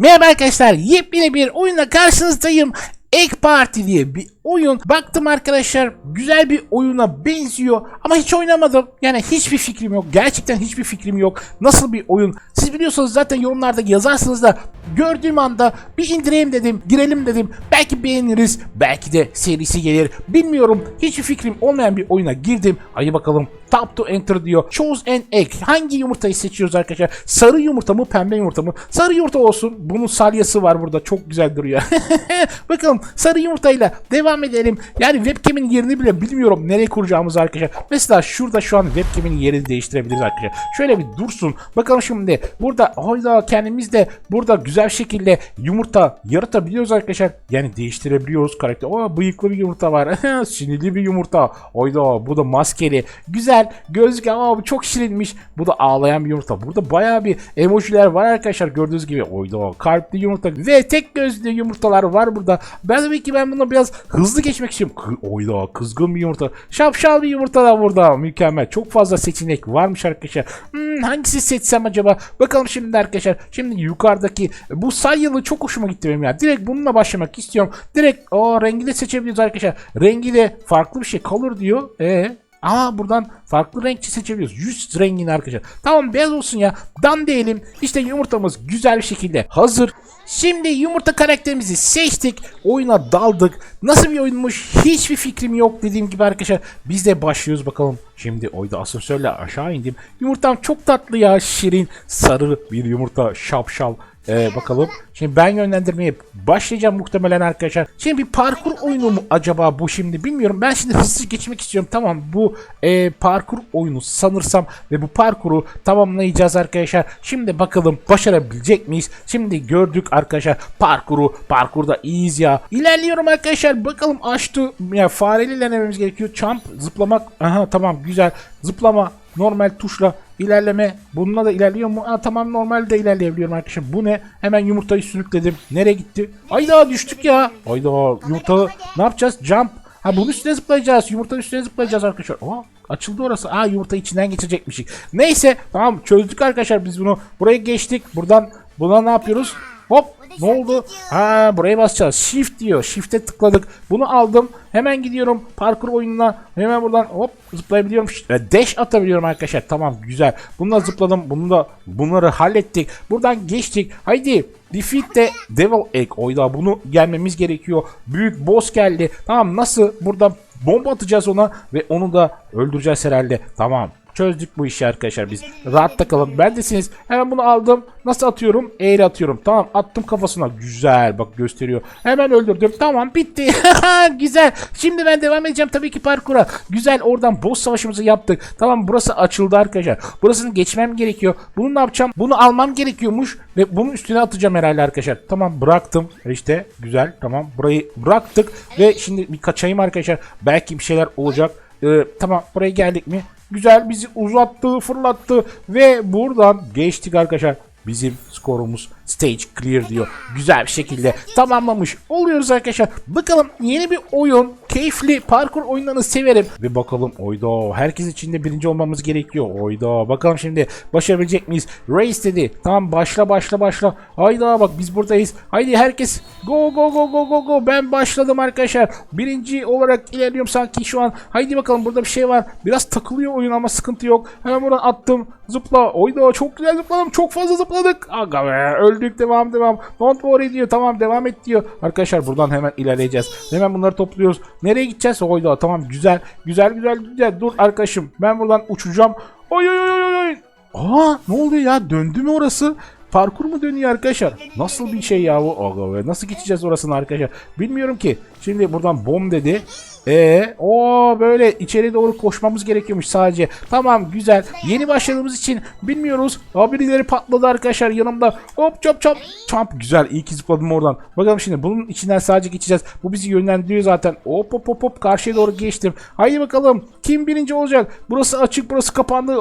Merhaba arkadaşlar yepyeni bir oyunla karşınızdayım. Egg Party diye bir oyun. Baktım arkadaşlar güzel bir oyuna benziyor ama hiç oynamadım. Yani hiçbir fikrim yok. Gerçekten hiçbir fikrim yok. Nasıl bir oyun? Siz biliyorsanız zaten yorumlarda yazarsınız da gördüğüm anda bir indireyim dedim, girelim dedim. Belki beğeniriz, belki de serisi gelir. Bilmiyorum. Hiçbir fikrim olmayan bir oyuna girdim. Hadi bakalım. Tap to enter diyor. Choose an egg. Hangi yumurtayı seçiyoruz arkadaşlar? Sarı yumurta mı, pembe yumurta mı? Sarı yumurta olsun. Bunun salyası var burada. Çok güzel duruyor. Bakalım sarı yumurtayla devam edelim. Yani webcam'in yerini bile bilmiyorum nereye kuracağımızı arkadaşlar. Mesela şurada şu an webcam'in yerini değiştirebiliriz arkadaşlar. Şöyle bir dursun. Bakalım şimdi burada hayda kendimiz de burada güzel şekilde yumurta yaratabiliyoruz arkadaşlar. Yani değiştirebiliyoruz karakter. Oo bıyıklı bir yumurta var. Sinirli bir yumurta. Oyda bu da maskeli. Güzel. Gözlük ama bu çok şirinmiş. Bu da ağlayan bir yumurta. Burada bayağı bir emojiler var arkadaşlar gördüğünüz gibi. Oyda kalpli yumurta ve tek gözlü yumurtalar var burada. Ben tabii ki ben bunu biraz hızlı geçmek. Kı- Oyda kızgın bir yumurta. Şapşal bir yumurta da burada. Mükemmel. Çok fazla seçenek varmış arkadaşlar. Hmm, hangisi seçsem acaba? Bakalım şimdi arkadaşlar. Şimdi yukarıdaki bu sayılı çok hoşuma gitti benim ya. Direkt bununla başlamak istiyorum. Direkt o rengi de seçebiliyoruz arkadaşlar. Rengi de farklı bir şey kalır diyor. E Aa buradan farklı renkçi seçebiliyoruz. Yüz rengini arkadaşlar. Tamam beyaz olsun ya. Dan diyelim. İşte yumurtamız güzel bir şekilde hazır. Şimdi yumurta karakterimizi seçtik. Oyuna daldık. Nasıl bir oyunmuş hiçbir fikrim yok dediğim gibi arkadaşlar. Biz de başlıyoruz bakalım. Şimdi oyda asansörle aşağı indim. Yumurtam çok tatlı ya şirin. Sarı bir yumurta şapşal. Ee, bakalım. Şimdi ben yönlendirmeye başlayacağım muhtemelen arkadaşlar. Şimdi bir parkur oyunu mu acaba bu şimdi bilmiyorum. Ben şimdi hızlı geçmek istiyorum. Tamam bu e, parkur oyunu sanırsam ve bu parkuru tamamlayacağız arkadaşlar. Şimdi bakalım başarabilecek miyiz? Şimdi gördük arkadaşlar parkuru. Parkurda iyiyiz ya. İlerliyorum arkadaşlar. Bakalım açtı. Ya fareli ilerlememiz gerekiyor. Jump zıplamak. Aha tamam güzel. Zıplama normal tuşla ilerleme. Bununla da ilerliyor mu? Aa, tamam normalde ilerleyebiliyorum arkadaşlar. Bu ne? Hemen yumurtayı sürükledim. Nereye gitti? Ayda düştük ya. Ayda yumurta ne yapacağız? Jump. Ha bunun üstüne zıplayacağız. Yumurtanın üstüne zıplayacağız arkadaşlar. Aa açıldı orası. Aa yumurta içinden geçecekmişik. Neyse tamam çözdük arkadaşlar biz bunu. Buraya geçtik. Buradan buna ne yapıyoruz? Hop ne oldu? Ha buraya basacağız. Shift diyor. Shift'e tıkladık. Bunu aldım. Hemen gidiyorum parkur oyununa. Hemen buradan hop zıplayabiliyorum. Dash atabiliyorum arkadaşlar. Tamam güzel. Bununla zıpladım. Bunu da bunları hallettik. Buradan geçtik. Haydi Defeat the Devil Egg. Oyda bunu gelmemiz gerekiyor. Büyük boss geldi. Tamam nasıl? Burada bomba atacağız ona ve onu da öldüreceğiz herhalde. Tamam. Çözdük bu işi arkadaşlar biz. Rahatta kalın. Bendesiniz. Hemen bunu aldım. Nasıl atıyorum? Eğri atıyorum. Tamam attım kafasına. Güzel bak gösteriyor. Hemen öldürdüm. Tamam bitti. Güzel. Şimdi ben devam edeceğim tabii ki parkura. Güzel oradan boss savaşımızı yaptık. Tamam burası açıldı arkadaşlar. Burasını geçmem gerekiyor. Bunu ne yapacağım? Bunu almam gerekiyormuş. Ve bunun üstüne atacağım herhalde arkadaşlar. Tamam bıraktım. İşte güzel. Tamam burayı bıraktık. Ve şimdi bir kaçayım arkadaşlar. Belki bir şeyler olacak. Ee, tamam buraya geldik mi? Güzel bizi uzattı, fırlattı ve buradan geçtik arkadaşlar. Bizim skorumuz stage clear diyor. Güzel bir şekilde tamamlamış oluyoruz arkadaşlar. Bakalım yeni bir oyun, keyifli parkur oyunlarını severim. Ve bakalım oyda herkes içinde birinci olmamız gerekiyor. Oyda bakalım şimdi başarabilecek miyiz? Race dedi. Tamam başla başla başla. Hayda bak biz buradayız. Haydi herkes go go go go go go. Ben başladım arkadaşlar. Birinci olarak ilerliyorum sanki şu an. Haydi bakalım burada bir şey var. Biraz takılıyor oyun ama sıkıntı yok. Hemen buradan attım. Zıpla. Oyda çok güzel zıpladım. Çok fazla zıpladık. Aga be öldük devam devam. Don't worry diyor. Tamam devam et diyor. Arkadaşlar buradan hemen ilerleyeceğiz. Hemen bunları topluyoruz. Nereye gideceğiz? Oyda tamam güzel. Güzel güzel güzel. Dur arkadaşım. Ben buradan uçacağım. Oy oy oy oy. Aa ne oluyor ya? Döndü mü orası? Parkur mu dönüyor arkadaşlar? Nasıl bir şey ya bu? Nasıl geçeceğiz orasını arkadaşlar? Bilmiyorum ki. Şimdi buradan bom dedi. Ee, o böyle içeri doğru koşmamız gerekiyormuş sadece. Tamam güzel. Yeni başladığımız için bilmiyoruz. Birileri patladı arkadaşlar yanımda. Hop çop çop. Çop güzel. İyi ki zıpladım oradan. Bakalım şimdi bunun içinden sadece geçeceğiz. Bu bizi yönlendiriyor zaten. Hop hop hop hop karşıya doğru geçtim. Haydi bakalım. Kim birinci olacak? Burası açık burası kapandı.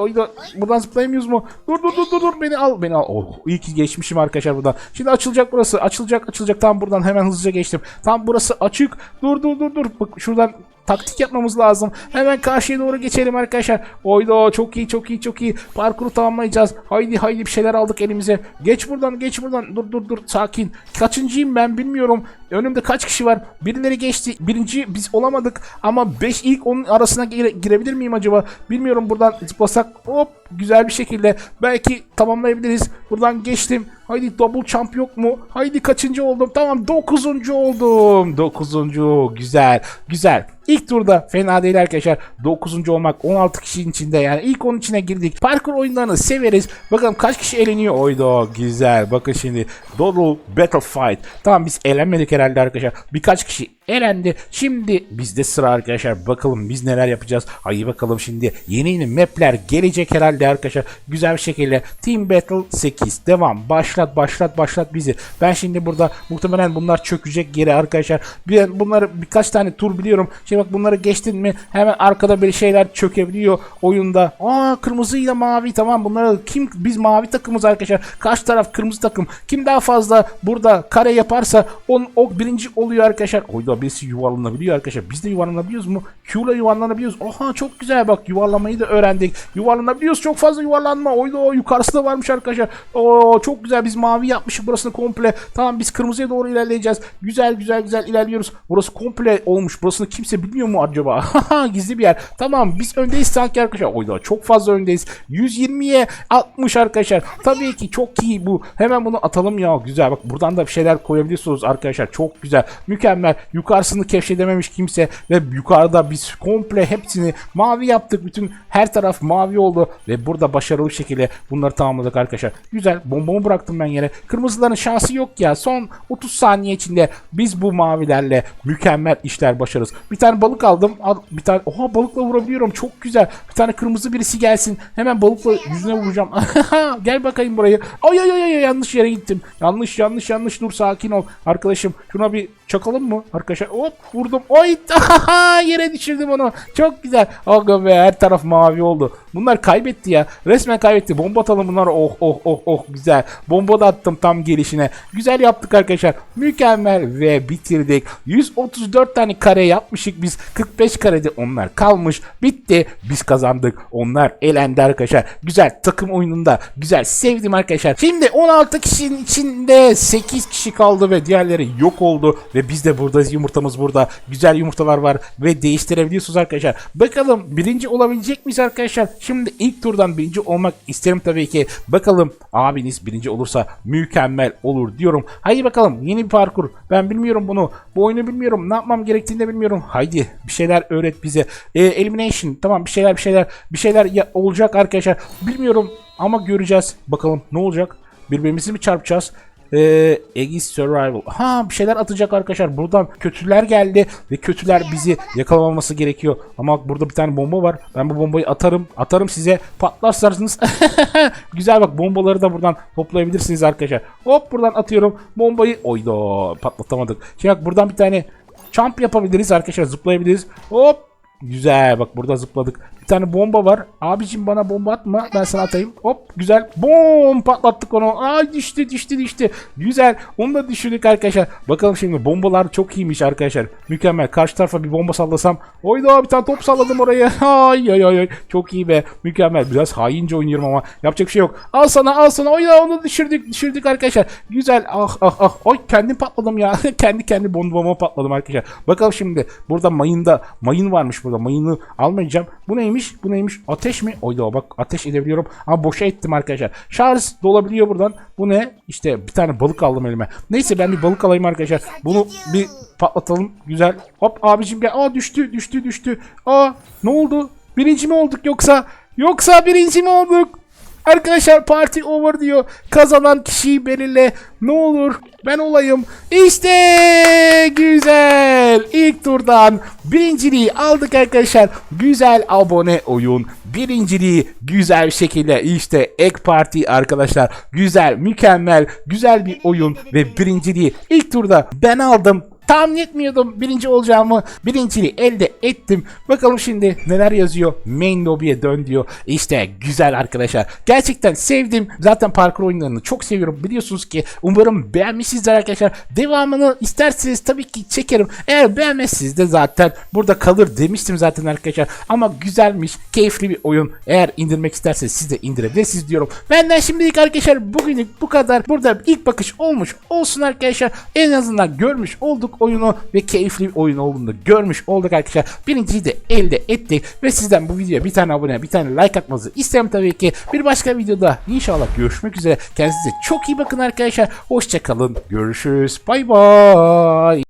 Buradan zıplayamıyoruz mu? Dur dur dur dur dur beni al beni al. Oh iyi ki geçmişim arkadaşlar buradan. Şimdi açılacak burası. Açılacak açılacak. Tam buradan hemen hızlıca geçtim. Tam burası açık. Dur dur dur dur. Bak şuradan time. Taktik yapmamız lazım. Hemen karşıya doğru geçelim arkadaşlar. Oydo çok iyi çok iyi çok iyi. Parkuru tamamlayacağız. Haydi haydi bir şeyler aldık elimize. Geç buradan geç buradan. Dur dur dur sakin. Kaçıncıyım ben bilmiyorum. Önümde kaç kişi var? Birileri geçti. Birinci biz olamadık. Ama 5 ilk onun arasına gire- girebilir miyim acaba? Bilmiyorum buradan zıplasak hop güzel bir şekilde belki tamamlayabiliriz. Buradan geçtim. Haydi double champ yok mu? Haydi kaçıncı oldum? Tamam 9. oldum. 9. Güzel. Güzel. İlk turda fena değil arkadaşlar. 9. olmak 16 kişinin içinde yani ilk onun içine girdik. Parkur oyunlarını severiz. Bakalım kaç kişi eleniyor? Oydu güzel. Bakın şimdi Doodle Battle Fight. Tamam biz elenmedik herhalde arkadaşlar. Birkaç kişi elendi. Şimdi bizde sıra arkadaşlar. Bakalım biz neler yapacağız. Haydi bakalım şimdi yeni yeni mapler gelecek herhalde arkadaşlar. Güzel bir şekilde Team Battle 8 devam. Başlat başlat başlat bizi. Ben şimdi burada muhtemelen bunlar çökecek geri arkadaşlar. Bir, bunları birkaç tane tur biliyorum. Şimdi bak bunları geçtin mi hemen arkada bir şeyler çökebiliyor oyunda. Aa kırmızıyla mavi tamam bunları kim biz mavi takımız arkadaşlar. Karşı taraf kırmızı takım. Kim daha fazla burada kare yaparsa on, o birinci oluyor arkadaşlar. Oyda birisi yuvarlanabiliyor arkadaşlar. Biz de yuvarlanabiliyoruz mu? Q'la yuvarlanabiliyoruz. Oha çok güzel bak yuvarlamayı da öğrendik. Yuvarlanabiliyoruz. Çok fazla yuvarlanma. Oyda o yukarısı da varmış arkadaşlar. Oo çok güzel biz mavi yapmışız burasını komple. Tamam biz kırmızıya doğru ilerleyeceğiz. Güzel güzel güzel ilerliyoruz. Burası komple olmuş. Burasını kimse bilmiyor mu acaba? Gizli bir yer. Tamam biz öndeyiz sanki arkadaşlar. Oyda çok fazla öndeyiz. 120'ye 60 arkadaşlar. Tabii ki çok iyi bu. Hemen bunu atalım ya. Güzel bak buradan da bir şeyler koyabiliyorsunuz arkadaşlar. Çok güzel. Mükemmel. Yukarısını keşfedememiş kimse ve yukarıda biz komple hepsini mavi yaptık. Bütün her taraf mavi oldu ve burada başarılı şekilde bunları tamamladık arkadaşlar. Güzel. Bombamı bıraktım ben yere. Kırmızıların şansı yok ya. Son 30 saniye içinde biz bu mavilerle mükemmel işler başarırız. Bir tane balık aldım. Al, bir tane oha balıkla vurabiliyorum. Çok güzel. Bir tane kırmızı birisi gelsin. Hemen balıkla yüzüne vuracağım. Gel bakayım buraya. Ay ay ay ay yanlış yere gittim. Yanlış yanlış yanlış dur sakin ol. Arkadaşım şuna bir çakalım mı? Arkadaşlar hop vurdum. Oy yere düşürdüm onu. Çok güzel. Aga be her taraf mavi oldu. Bunlar kaybetti ya. Resmen kaybetti. Bomba atalım bunlar. Oh oh oh oh güzel. Bomba da attım tam gelişine. Güzel yaptık arkadaşlar. Mükemmel ve bitirdik. 134 tane kare yapmışık biz. 45 karede onlar kalmış. Bitti. Biz kazandık. Onlar elendi arkadaşlar. Güzel takım oyununda. Güzel sevdim arkadaşlar. Şimdi 16 kişinin içinde 8 kişi kaldı ve diğerleri yok oldu. Ve biz de buradayız. Yumurtamız burada. Güzel yumurtalar var ve değiştirebiliyorsunuz arkadaşlar. Bakalım birinci olabilecek miyiz arkadaşlar? Şimdi ilk turdan birinci olmak isterim tabii ki. Bakalım abiniz birinci olursa mükemmel olur diyorum. Haydi bakalım yeni bir parkur. Ben bilmiyorum bunu. Bu oyunu bilmiyorum. Ne yapmam gerektiğini de bilmiyorum. Haydi bir şeyler öğret bize. Ee, elimination tamam bir şeyler bir şeyler bir şeyler ya- olacak arkadaşlar. Bilmiyorum ama göreceğiz. Bakalım ne olacak? Birbirimizi mi çarpacağız? Ee, Aegis Survival. Ha bir şeyler atacak arkadaşlar. Buradan kötüler geldi ve kötüler bizi yakalamaması gerekiyor. Ama burada bir tane bomba var. Ben bu bombayı atarım. Atarım size. Patlarsanız. Güzel bak bombaları da buradan toplayabilirsiniz arkadaşlar. Hop buradan atıyorum. Bombayı. Oydo patlatamadık. Şimdi bak buradan bir tane jump yapabiliriz arkadaşlar. Zıplayabiliriz. Hop Güzel bak burada zıpladık. Bir tane bomba var. Abicim bana bomba atma. Ben sana atayım. Hop güzel. Bom patlattık onu. Ay düştü düştü düştü. Güzel. Onu da düşürdük arkadaşlar. Bakalım şimdi bombalar çok iyiymiş arkadaşlar. Mükemmel. Karşı tarafa bir bomba sallasam. Oyda bir tane top salladım oraya. Ay ay ay. Çok iyi be. Mükemmel. Biraz haince oynuyorum ama yapacak şey yok. Al sana al sana. Oyda onu düşürdük. Düşürdük arkadaşlar. Güzel. Ah ah ah. Oy kendim patladım ya. kendi kendi bombama patladım arkadaşlar. Bakalım şimdi. Burada mayında mayın varmış burada. Mayını almayacağım. Bu neymiş? Bu neymiş? Ateş mi? Oyda bak ateş edebiliyorum. Ama boşa ettim arkadaşlar. Şarj dolabiliyor buradan. Bu ne? İşte bir tane balık aldım elime. Neyse ben bir balık alayım arkadaşlar. Bunu bir patlatalım. Güzel. Hop abicim gel. Aa düştü düştü düştü. Aa ne oldu? Birinci mi olduk yoksa? Yoksa birinci mi olduk? Arkadaşlar party over diyor. Kazanan kişiyi belirle. Ne olur ben olayım. İşte güzel. İlk turdan birinciliği aldık arkadaşlar. Güzel abone oyun. Birinciliği güzel şekilde işte ek parti arkadaşlar. Güzel, mükemmel, güzel bir oyun ve birinciliği ilk turda ben aldım. Tahmin etmiyordum birinci olacağımı. Birinciliği elde ettim. Bakalım şimdi neler yazıyor. Main lobby'ye dön diyor. İşte güzel arkadaşlar. Gerçekten sevdim. Zaten parkur oyunlarını çok seviyorum. Biliyorsunuz ki umarım beğenmişsinizdir arkadaşlar. Devamını isterseniz tabii ki çekerim. Eğer beğenmezseniz de zaten burada kalır demiştim zaten arkadaşlar. Ama güzelmiş, keyifli bir oyun. Eğer indirmek isterseniz siz de indirebilirsiniz diyorum. Benden şimdilik arkadaşlar bugünlük bu kadar. Burada ilk bakış olmuş olsun arkadaşlar. En azından görmüş olduk oyunu ve keyifli bir oyun olduğunu görmüş olduk arkadaşlar. Birinciyi de elde ettik ve sizden bu videoya bir tane abone, bir tane like atmanızı isterim tabii ki. Bir başka videoda inşallah görüşmek üzere. Kendinize çok iyi bakın arkadaşlar. Hoşçakalın. Görüşürüz. Bay bay.